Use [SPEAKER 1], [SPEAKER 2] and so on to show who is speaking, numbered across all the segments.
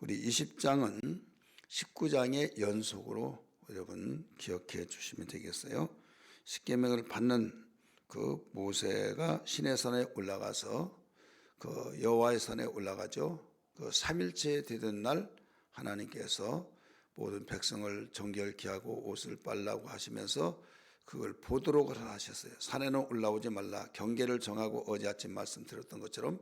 [SPEAKER 1] 우리 20장은 19장의 연속으로 여러분 기억해 주시면 되겠어요. 십계명을 받는 그 모세가 시내산에 올라가서 그 여호와의 산에 올라가죠. 그 3일째 되던 날 하나님께서 모든 백성을 정결케 하고 옷을 빨라고 하시면서 그걸 보도록 하셨어요. 산에는 올라오지 말라. 경계를 정하고 어제 아침 말씀드렸던 것처럼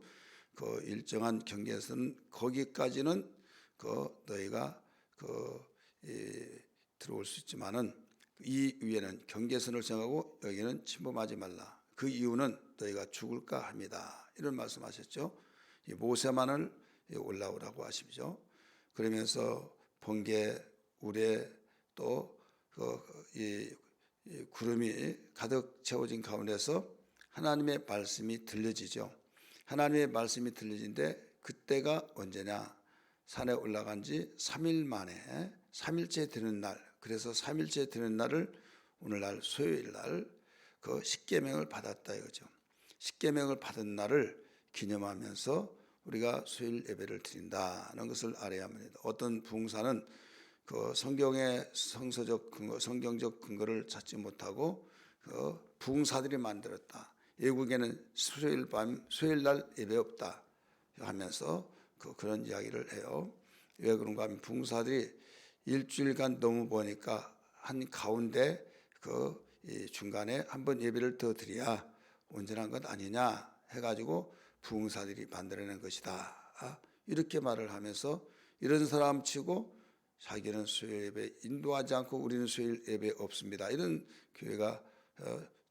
[SPEAKER 1] 그 일정한 경계에서는 거기까지는 그 너희가 그 이, 들어올 수 있지만은 이 위에는 경계선을 정하고 여기는 침범하지 말라. 그 이유는 너희가 죽을까 합니다. 이런 말씀하셨죠. 이 모세만을 올라오라고 하시죠. 그러면서 번개, 우레 또그 이 구름이 가득 채워진 가운데서 하나님의 말씀이 들려지죠. 하나님의 말씀이 들려진데 그때가 언제냐? 산에 올라간 지 3일 만에 3일째 되는 날. 그래서 3일째 되는 날을 오늘날 수요일 날 그 십계명을 받았다 이거죠. 십계명을 받은 날을 기념하면서 우리가 수요일 예배를 드린다는 것을 알아야 합니다. 어떤 부흥사는 그 성경의 성서적 근거, 성경적 근거를 찾지 못하고 그 부흥사들이 만들었다. 외국에는 수요일 밤, 수요일 날 예배 없다 하면서 그 그런 이야기를 해요. 왜 그런가 하면 부흥사들이 일주일간 너무 보니까 한 가운데 그 중간에 한번 예배를 더 드려야 온전한 것 아니냐 해가지고 부흥사들이 만들어낸 것이다. 아, 이렇게 말을 하면서 이런 사람 치고 자기는 수요 예배 인도하지 않고 우리는 수요 예배 없습니다. 이런 교회가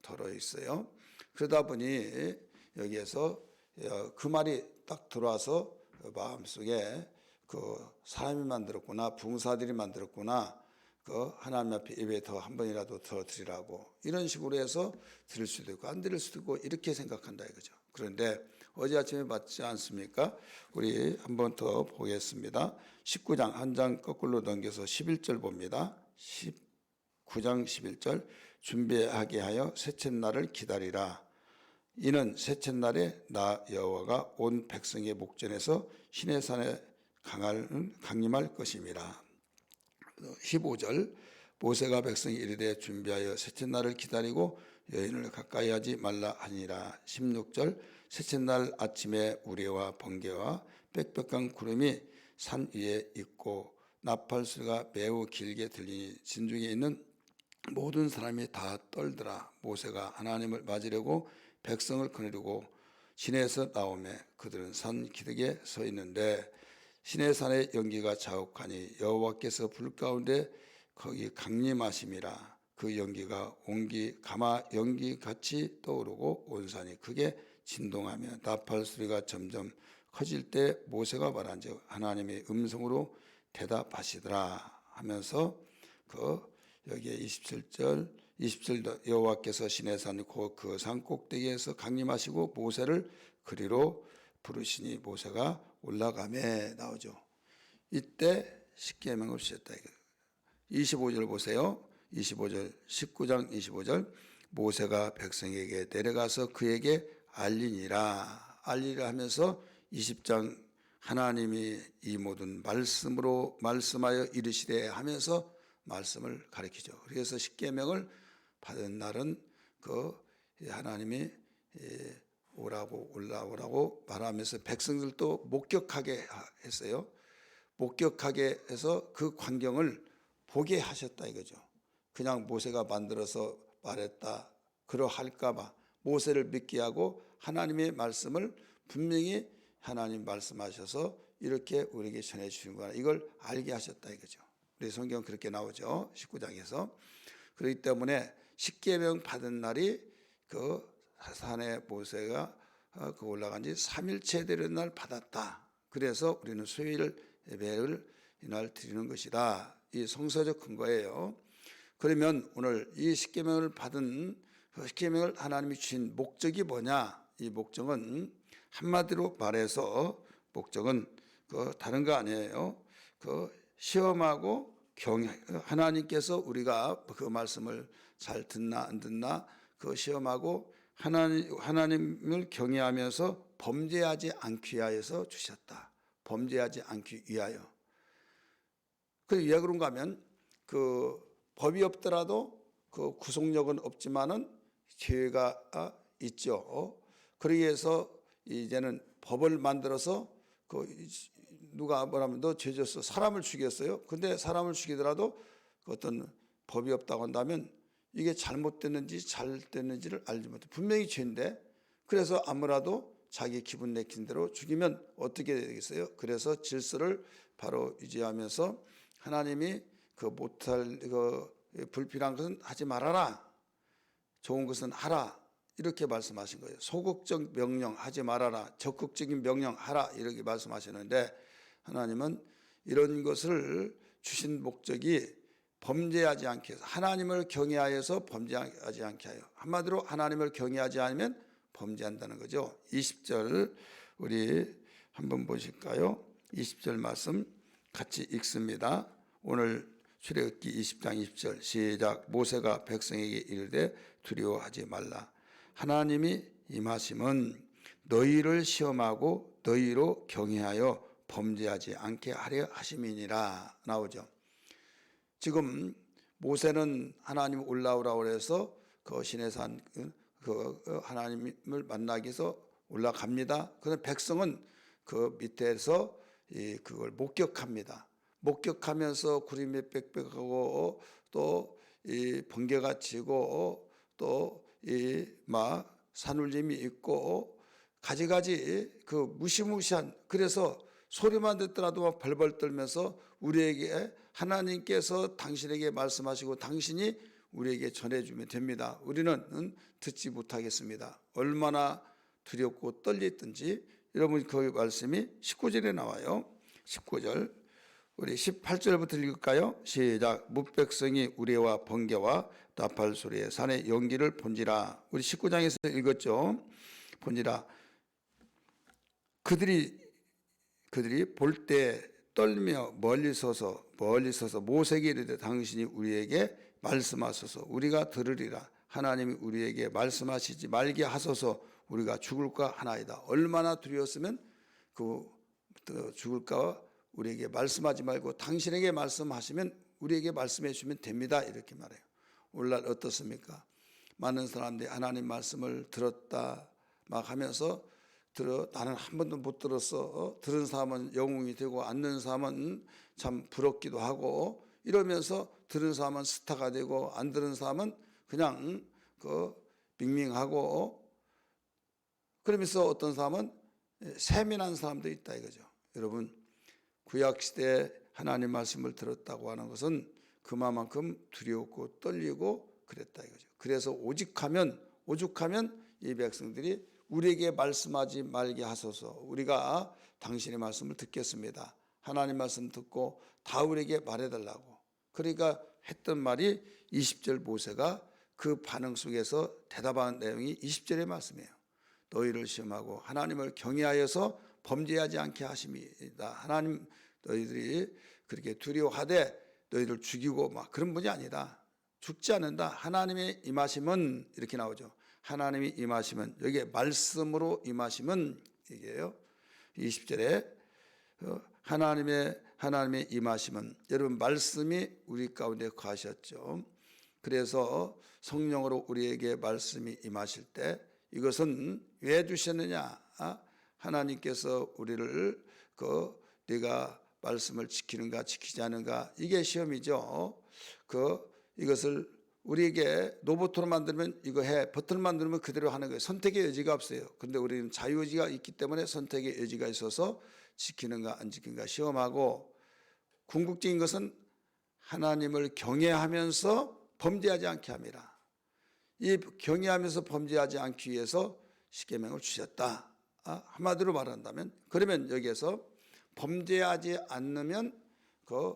[SPEAKER 1] 덜어 있어요. 그러다 보니 여기에서 어, 그 말이 딱 들어와서 마음속에 그 사람이 만들었구나, 붕사들이 만들었구나, 그 하나님 앞에 예배 더한 번이라도 더 드리라고 이런 식으로 해서 드릴 수도 있고 안 드릴 수도 있고 이렇게 생각한다 이거죠. 그런데 어제 아침에 봤지 않습니까? 우리 한 번 더 보겠습니다. 19장 한 장 거꾸로 넘겨서 11절 봅니다. 19장 11절 준비하게 하여 셋째 날을 기다리라. 이는 셋째 날에 나 여호와가 온 백성의 목전에서 신의 산에 강할 강림할 것임이라. 15절 모세가 백성이 이르되 준비하여 셋째 날을 기다리고 여인을 가까이 하지 말라 하니라 16절 셋째 날 아침에 우레와 번개와 빽빽한 구름이 산 위에 있고 나팔수가 매우 길게 들리니 진중에 있는 모든 사람이 다 떨더라 모세가 하나님을 맞으려고 백성을 거느리고 시내에서 나오매 그들은 산 기슭에 서 있는데 시내 산의 연기가 자욱하니 여호와께서 불 가운데 거기 강림하심이라 그 연기가 온기 가마 연기 같이 떠오르고 온 산이 크게 진동하며 나팔 소리가 점점 커질 때 모세가 말한즉 하나님의 음성으로 대답하시더라 하면서 그 여기에 27절 27절 여호와께서 시내산 그산 꼭대기에서 강림하시고 모세를 그리로 부르시니 모세가 올라가매 나오죠. 이때 십계명을 주셨다. 25절 보세요. 25절 19장 25절 모세가 백성에게 내려가서 그에게 알리니라 알리라 하면서 20장 하나님이 이 모든 말씀으로 말씀하여 이르시되 하면서 말씀을 가리키죠. 그래서 십계명을 받은 날은 그 하나님이 오라고 올라오라고 말하면서 백성들도 목격하게 했어요. 목격하게 해서 그 광경을 보게 하셨다 이거죠. 그냥 모세가 만들어서 말했다 그러할까봐 모세를 믿게 하고 하나님의 말씀을 분명히 하나님 말씀하셔서 이렇게 우리에게 전해 주시는구나 이걸 알게 하셨다 이거죠. 우리 성경 그렇게 나오죠. 19장에서. 그렇기 때문에 십계명 받은 날이 그 산에 모세가 그 올라간 지 3일째 되는 날 받았다. 그래서 우리는 수요일 예배를 이날 드리는 것이다. 이 성서적 근거예요. 그러면 오늘 이 십계명을 받은 그 십계명을 하나님이 주신 목적이 뭐냐? 이 목적은 한마디로 말해서 목적은 그 다른 거 아니에요. 그 시험하고 경 하나님께서 우리가 그 말씀을 잘 듣나 안 듣나 그 시험하고 하나님 하나님을 경외하면서 범죄하지 않기 위하여서 주셨다. 범죄하지 않기 위하여 그왜 그런가 하면 그 법이 없더라도 그 구속력은 없지만은 죄가 아, 있죠. 어? 그러기 위해서 이제는 법을 만들어서 그 누가 뭐라면 너 죄졌어 사람을 죽였어요. 근데 사람을 죽이더라도 그 어떤 법이 없다고 한다면 이게 잘못됐는지 잘 됐는지를 알지 못해. 분명히 죄인데 그래서 아무라도 자기 기분 내킨 대로 죽이면 어떻게 되겠어요? 그래서 질서를 바로 유지하면서 하나님이 그 못할 그 불필요한 것은 하지 말아라. 좋은 것은 하라. 이렇게 말씀하신 거예요. 소극적 명령 하지 말아라. 적극적인 명령 하라. 이렇게 말씀하시는데 하나님은 이런 것을 주신 목적이 범죄하지 않게 해서 하나님을 경외하여서 범죄하지 않게 하여 한마디로 하나님을 경외하지 않으면 범죄한다는 거죠. 20절 우리 한번 보실까요? 20절 말씀 같이 읽습니다. 오늘 출애굽기 20장 20절 시작 모세가 백성에게 이르되 두려워하지 말라 하나님이 임하심은 너희를 시험하고 너희로 경외하여 범죄하지 않게 하려 하심이니라 나오죠. 지금 모세는 하나님 올라오라 그래서 그 시내산 그 하나님을 만나기 위해서 올라갑니다. 그런데 백성은 그 밑에서 이 그걸 목격합니다. 목격하면서 구름이 빽빽하고 또 이 번개가 치고 또 이 막 산울림이 있고 가지가지 그 무시무시한 그래서 소리만 듣더라도 막 벌벌 떨면서 우리에게 하나님께서 당신에게 말씀하시고 당신이 우리에게 전해주면 됩니다. 우리는 듣지 못하겠습니다. 얼마나 두렵고 떨리든지 여러분 그 말씀이 19절에 나와요. 19절 우리 18절부터 읽을까요? 시작 무백성이 우레와 번개와 나팔 소리에 산의 연기를 본지라 우리 19장에서 읽었죠. 본지라 그들이 그들이 볼 때 떨며 멀리 서서 멀리 서서 모세에게 이르되 당신이 우리에게 말씀하소서. 우리가 들으리라. 하나님이 우리에게 말씀하시지 말게 하소서. 우리가 죽을까 하나이다. 얼마나 두려웠으면 그 죽을까 우리에게 말씀하지 말고 당신에게 말씀하시면 우리에게 말씀해 주시면 됩니다. 이렇게 말해요. 오늘날 어떻습니까? 많은 사람들이 하나님 말씀을 들었다 막 하면서 들어 나는 한 번도 못 들었어. 어? 들은 사람은 영웅이 되고 안 듣는 사람은 참 부럽기도 하고 이러면서 들은 사람은 스타가 되고 안 들은 사람은 그냥 그 밍밍하고 그러면서 어떤 사람은 세민한 사람도 있다 이거죠. 여러분 구약 시대 하나님 말씀을 들었다고 하는 것은 그만큼 두려웠고 떨리고 그랬다 이거죠. 그래서 오직하면 오죽하면 이 백성들이 우리에게 말씀하지 말게 하소서. 우리가 당신의 말씀을 듣겠습니다. 하나님 말씀 듣고 다 우리에게 말해달라고. 그러니까 했던 말이 20절 모세가 그 반응 속에서 대답한 내용이 20절의 말씀이에요. 너희를 시험하고 하나님을 경외하여서 범죄하지 않게 하심이다. 하나님 너희들이 그렇게 두려워하되 너희를 죽이고 막 그런 분이 아니다. 죽지 않는다. 하나님의 임하심은 이렇게 나오죠. 하나님이 임하시면 여기에 말씀으로 임하시면 이게요. 20절에 어, 하나님의 하나님의 임하시면 여러분 말씀이 우리 가운데 거하셨죠. 그래서 성령으로 우리에게 말씀이 임하실 때 이것은 왜 주셨느냐? 아, 하나님께서 우리를 그 네가 말씀을 지키는가 지키지 않는가 이게 시험이죠. 그 이것을 우리에게 로봇으로 만들면 이거 해, 버튼을 만들면 그대로 하는 거예요. 선택의 여지가 없어요. 근데 우리는 자유의지가 있기 때문에 선택의 여지가 있어서 지키는가 안 지키는가 시험하고 궁극적인 것은 하나님을 경외하면서 범죄하지 않게 합니다. 이 경외하면서 범죄하지 않기 위해서 십계명을 주셨다. 아, 한마디로 말한다면 그러면 여기에서 범죄하지 않으면 그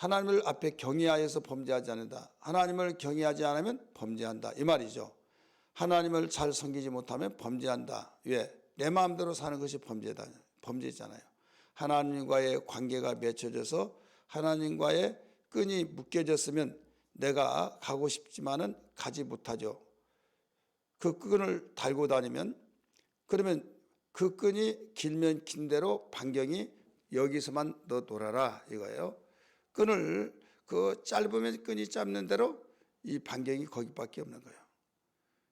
[SPEAKER 1] 하나님을 앞에 경외하여서 범죄하지 않는다. 하나님을 경외하지 않으면 범죄한다. 이 말이죠. 하나님을 잘 섬기지 못하면 범죄한다. 왜? 내 마음대로 사는 것이 범죄다. 범죄잖아요. 하나님과의 관계가 맺혀져서 하나님과의 끈이 묶여졌으면 내가 가고 싶지만은 가지 못하죠. 그 끈을 달고 다니면 그러면 그 끈이 길면 긴 대로 반경이 여기서만 너 놀아라 이거예요. 끈을 그 짧으면 끈이 짧는 대로 이 반경이 거기밖에 없는 거예요.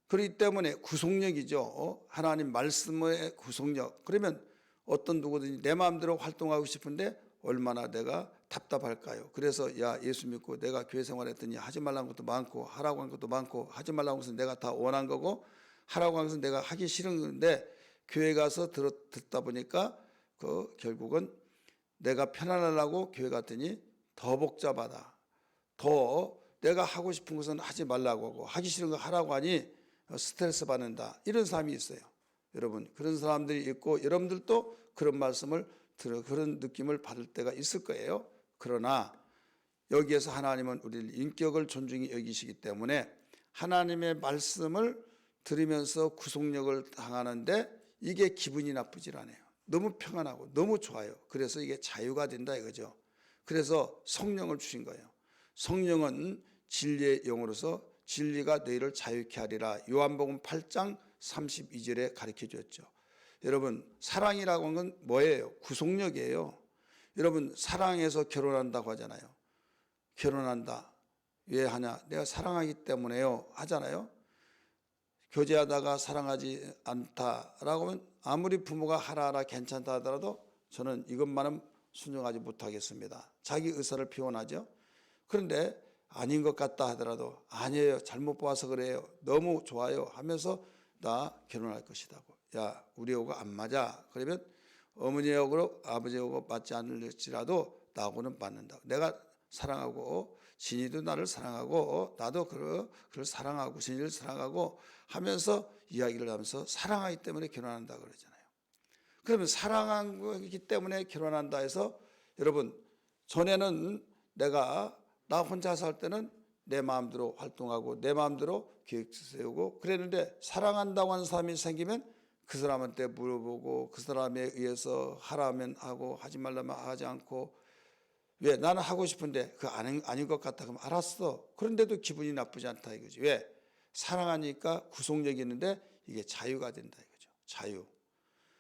[SPEAKER 1] 그렇기 때문에 구속력이죠. 어? 하나님 말씀의 구속력. 그러면 어떤 누구든지 내 마음대로 활동하고 싶은데 얼마나 내가 답답할까요? 그래서 야 예수 믿고 내가 교회 생활했더니 하지 말라는 것도 많고 하라고 한 것도 많고 하지 말라고 해서 내가 다 원한 거고 하라고 한 것은 내가 하기 싫은 건데 교회 가서 들어, 듣다 보니까 그 결국은 내가 편안하려고 교회 갔더니 더 복잡하다. 더 내가 하고 싶은 것은 하지 말라고 하고 하기 싫은 거 하라고 하니 스트레스 받는다. 이런 사람이 있어요. 여러분 그런 사람들이 있고 여러분들도 그런 말씀을 들어 그런 느낌을 받을 때가 있을 거예요. 그러나 여기에서 하나님은 우리를 인격을 존중히 여기시기 때문에 하나님의 말씀을 들으면서 구속력을 당하는데 이게 기분이 나쁘질 않아요. 너무 평안하고 너무 좋아요. 그래서 이게 자유가 된다 이거죠. 그래서 성령을 주신 거예요. 성령은 진리의 영으로서 진리가 너희를 자유케 하리라. 요한복음 8장 32절에 가르쳐 줬죠. 여러분, 사랑이라고 하는 건 뭐예요? 구속력이에요. 여러분, 사랑해서 결혼한다고 하잖아요. 결혼한다. 왜 하냐? 내가 사랑하기 때문에요. 하잖아요. 교제하다가 사랑하지 않다라고 하면 아무리 부모가 하라 하라 괜찮다 하더라도 저는 이것만은 순종하지 못하겠습니다. 자기 의사를 표현하죠. 그런데 아닌 것 같다 하더라도 아니에요. 잘못 봐서 그래요. 너무 좋아요. 하면서 나 결혼할 것이다고. 야, 우리 하고 안 맞아. 그러면 어머니하고 아버지하고 맞지 않을지라도 나하고는 맞는다. 내가 사랑하고 진이도 나를 사랑하고 나도 그를, 그를 사랑하고 진이를 사랑하고 하면서 이야기를 하면서 사랑하기 때문에 결혼한다 그러잖아요. 그러면 사랑하기 때문에 결혼한다 해서 여러분 전에는 내가 나 혼자 살 때는 내 마음대로 활동하고 내 마음대로 계획 세우고 그랬는데 사랑한다고 하는 사람이 생기면 그 사람한테 물어보고 그 사람에 의해서 하라면 하고 하지 말라면 하지 않고 왜? 나는 하고 싶은데 그 아닌, 아닌 것 같다. 그러면 알았어. 그런데도 기분이 나쁘지 않다 이거지. 왜? 사랑하니까 구속력이 있는데 이게 자유가 된다 이거죠. 자유.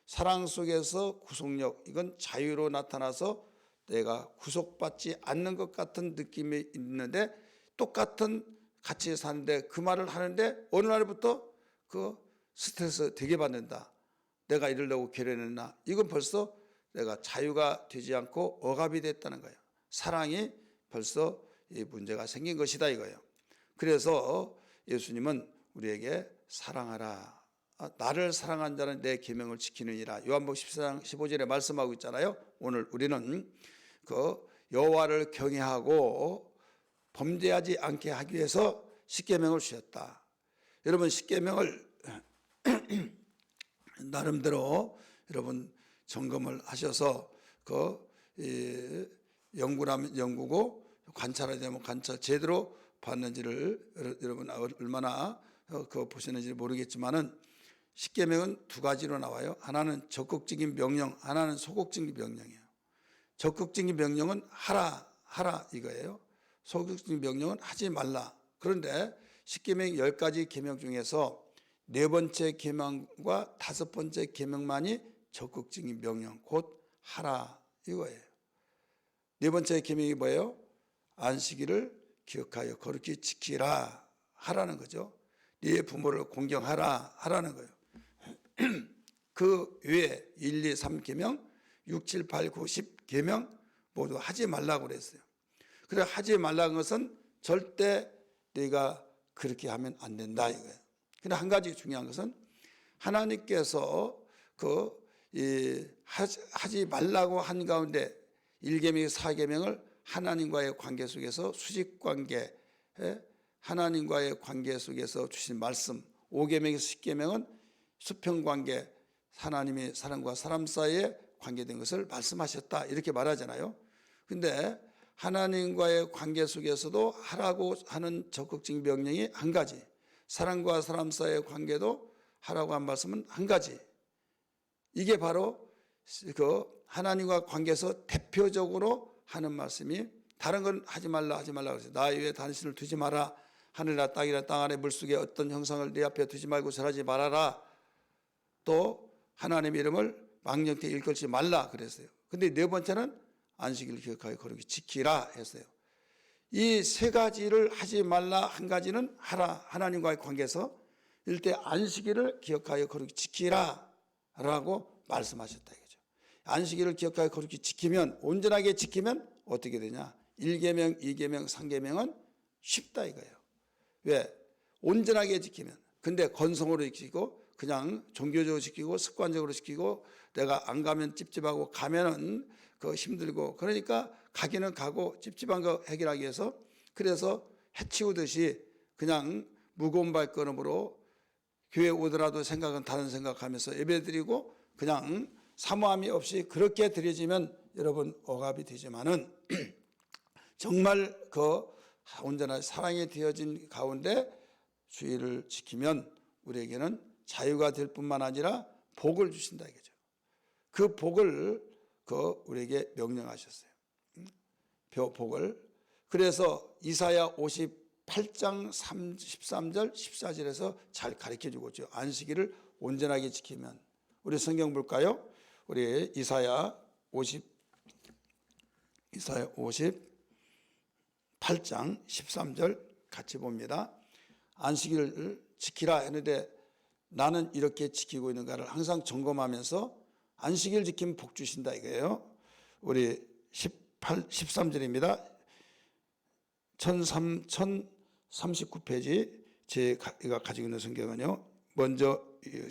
[SPEAKER 1] 사랑 속에서 구속력. 이건 자유로 나타나서 내가 구속받지 않는 것 같은 느낌이 있는데 똑같은 같이 사는데 그 말을 하는데 어느 날부터 그 스트레스 되게 받는다. 내가 이러려고 결혼했나? 이건 벌써 내가 자유가 되지 않고 억압이 됐다는 거예요. 사랑이 벌써 이 문제가 생긴 것이다 이거예요. 그래서 예수님은 우리에게 사랑하라. 아, 나를 사랑한 자는 내 계명을 지키느니라. 요한복음 14장 15절에 말씀하고 있잖아요. 오늘 우리는 그 여호와를 경외하고 범죄하지 않게 하기 위해서 십계명을 주셨다. 여러분 십계명을 나름대로 여러분 점검을 하셔서 그 연구라면 연구고 관찰하자면 관찰 제대로 봤는지를 여러분 얼마나 그 보시는지 모르겠지만은 십계명은 두 가지로 나와요. 하나는 적극적인 명령, 하나는 소극적인 명령이에요. 적극적인 명령은 하라 하라 이거예요. 소극적인 명령은 하지 말라. 그런데 십계명 열 가지 계명 중에서 네 번째 계명과 다섯 번째 계명만이 적극적인 명령, 곧 하라 이거예요. 네 번째 계명이 뭐예요? 안식일을 기억하여 거룩히 지키라 하라는 거죠. 네 부모를 공경하라 하라는 거예요. 그 외에 1, 2, 3 계명, 6, 7, 8, 9, 10 계명 모두 하지 말라고 그랬어요. 그래 하지 말라는 것은 절대 네가 그렇게 하면 안 된다 이거예요. 근데 한 가지 중요한 것은 하나님께서 그 하지 말라고 한 가운데 1계명, 4계명을 하나님과의 관계 속에서 수직 관계, 하나님과의 관계 속에서 주신 말씀, 5계명에서 10계명은 수평 관계, 하나님의 사람과 사람 사이에 관계된 것을 말씀하셨다. 이렇게 말하잖아요. 근데 하나님과의 관계 속에서도 하라고 하는 적극적인 명령이 한 가지. 사람과 사람 사이의 관계도 하라고 한 말씀은 한 가지. 이게 바로 그 하나님과 관계에서 대표적으로 하는 말씀이 다른 건 하지 말라 하지 말라 그랬어요. 나 위에 당신을 두지 마라. 하늘이나 땅이나 땅 안에 물속에 어떤 형상을 내 앞에 두지 말고 절하지 말아라. 또 하나님 이름을 망령태 일컬지 말라 그랬어요. 근데 네 번째는 안식일을 기억하여 거룩히 지키라 했어요. 이 세 가지를 하지 말라 한 가지는 하라 하나님과의 관계에서 일대 안식일을 기억하여 거룩히 지키라라고 말씀하셨다 이거죠. 안식일을 기억하여 거룩히 지키면 온전하게 지키면 어떻게 되냐? 1계명, 2계명, 3계명은 쉽다 이거예요. 왜? 온전하게 지키면. 근데 건성으로 지키고 그냥 종교적으로 지키고 습관적으로 지키고 내가 안 가면 찝찝하고 가면은 그 힘들고 그러니까 가기는 가고 찝찝한 거 해결하기 위해서 그래서 해치우듯이 그냥 무거운 발걸음으로 교회 오더라도 생각은 다른 생각하면서 예배드리고 그냥 사모함이 없이 그렇게 드려지면 여러분 억압이 되지만은 정말 그 온전한 사랑이 되어진 가운데 주의를 지키면 우리에게는 자유가 될 뿐만 아니라 복을 주신다 이거죠. 그 복을 그 우리에게 명령하셨어요. 응? 벼- 복을 그래서 이사야 58장 13절 14절에서 잘 가르쳐 주고 있죠. 안식일을 온전하게 지키면 우리 성경 볼까요? 우리 이사야 50 이사야 58장 13절 같이 봅니다. 안식일을 지키라 했는데 나는 이렇게 지키고 있는가를 항상 점검하면서 안식일 지키면 복 주신다 이거예요. 우리 18 13절입니다. 1003 1039페이지 제가 가지고 있는 성경은요. 먼저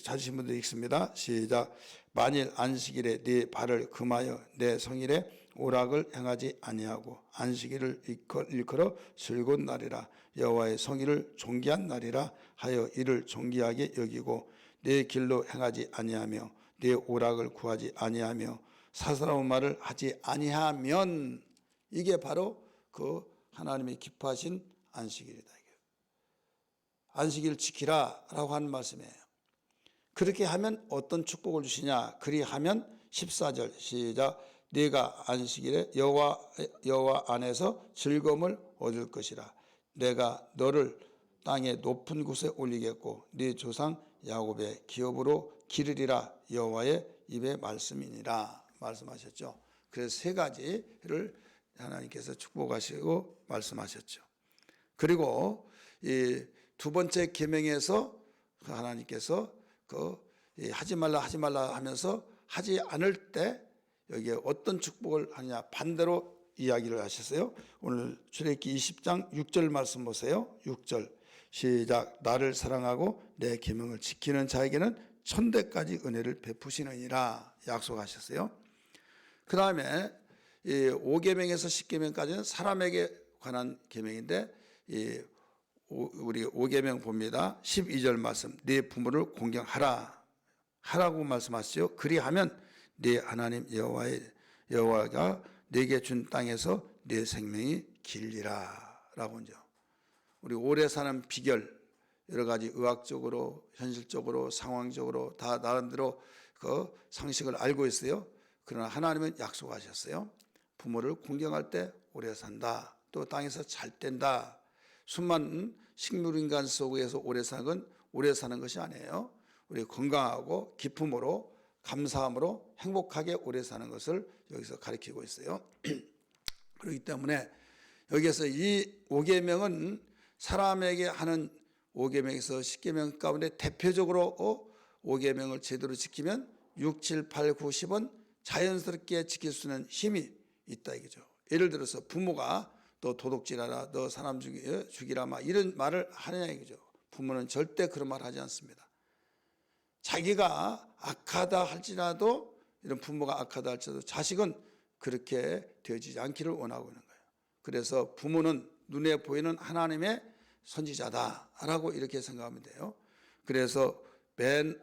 [SPEAKER 1] 찾으신 분들 읽습니다. 시작. 만일 안식일에 네 발을 금하여 내 성일에 오락을 행하지 아니하고 안식일을 일컬- 일컬어 즐거운 날이라 여호와의 성일을 존귀한 날이라 하여 이를 존귀하게 여기고 내 길로 행하지 아니하며 내 오락을 구하지 아니하며 사사로운 말을 하지 아니하면 이게 바로 그 하나님의 기뻐하신 안식일이다. 안식일 지키라라고 하는 말씀이에요. 그렇게 하면 어떤 축복을 주시냐? 그리하면 14절 시작 네가 안식일에 여호와 여호와 안에서 즐거움을 얻을 것이라 내가 너를 땅의 높은 곳에 올리겠고 네 조상 야곱의 기업으로 기르리라 여호와의 입의 말씀이니라 말씀하셨죠. 그래서 세 가지를 하나님께서 축복하시고 말씀하셨죠. 그리고 이 두 번째 계명에서 그 하나님께서 그이 하지 말라 하지 말라 하면서 하지 않을 때 여기에 어떤 축복을 하느냐 반대로 이야기를 하셨어요. 오늘 출애굽기 20장 6절 말씀 보세요. 6절 시작 나를 사랑하고 내 계명을 지키는 자에게는 천대까지 은혜를 베푸시느니라 약속하셨어요. 그 다음에 이 5계명에서 10계명까지는 사람에게 관한 계명인데 이 오- 우리 5계명 봅니다. 12절 말씀 네 부모를 공경하라 하라고 말씀하시죠. 그리하면 네 하나님 여호와의 여호와가 네게 준 땅에서 네 생명이 길리라라고 하죠. 우리 오래 사는 비결 여러 가지 의학적으로 현실적으로 상황적으로 다 나름대로 그 상식을 알고 있어요. 그러나 하나님은 약속하셨어요. 부모를 공경할 때 오래 산다. 또 땅에서 잘 뗀다. 수많은 식물인간 속에서 오래 사는 건 오래 사는 것이 아니에요. 우리 건강하고 기쁨으로 감사함으로 행복하게 오래 사는 것을 여기서 가리키고 있어요. 그렇기 때문에 여기에서 이 5계명은 사람에게 하는 5계명에서 10계명 가운데 대표적으로 5계명을 제대로 지키면 6, 7, 8, 9, 10은 자연스럽게 지킬 수 있는 힘이 있다 이거죠. 예를 들어서 부모가 너 도둑질하라, 너 사람 죽이, 죽이라 막 이런 말을 하느냐 이거죠. 부모는 절대 그런 말 하지 않습니다. 자기가 악하다 할지라도 이런 부모가 악하다 할지라도 자식은 그렇게 되어지지 않기를 원하고 있는 거예요. 그래서 부모는 눈에 보이는 하나님의 선지자다라고 이렇게 생각하면 돼요. 그래서 맨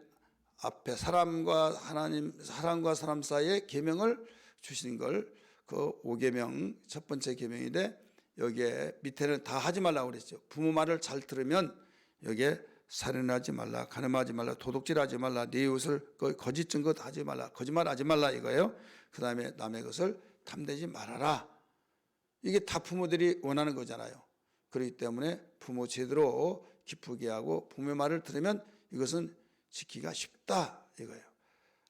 [SPEAKER 1] 앞에 사람과 하나님, 사람과 사람 사이에 계명을 주신 걸 그 5계명 첫 번째 계명인데 여기에 밑에는 다 하지 말라고 그랬죠. 부모 말을 잘 들으면 여기에 살인하지 말라, 가늠하지 말라, 도둑질하지 말라, 네그 거짓 증거 하지 말라, 거짓말하지 말라 이거예요. 그 다음에 남의 것을 탐내지 말아라. 이게 다 부모들이 원하는 거잖아요. 그렇기 때문에 부모 제대로 기쁘게 하고 부모의 말을 들으면 이것은 지키기가 쉽다 이거예요.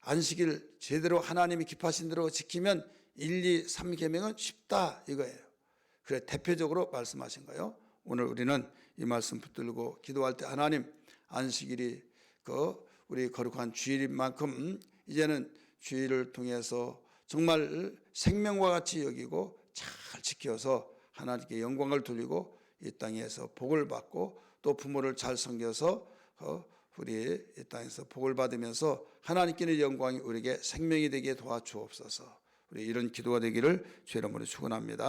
[SPEAKER 1] 안식일 제대로 하나님이 기뻐하신 대로 지키면 1, 2, 3 계명은 쉽다 이거예요. 그래 대표적으로 말씀하신 거예요. 오늘 우리는 이 말씀 붙들고 기도할 때 하나님 안식일이 그 우리 거룩한 주일인 만큼 이제는 주일을 통해서 정말 생명과 같이 여기고 잘 지켜서 하나님께 영광을 돌리고 이 땅에서 복을 받고 또 부모를 잘 섬겨서 어, 우리 이 땅에서 복을 받으면서 하나님께는 영광이 우리에게 생명이 되게 도와주옵소서. 우리 이런 기도가 되기를 주의 이름으로 축원합니다.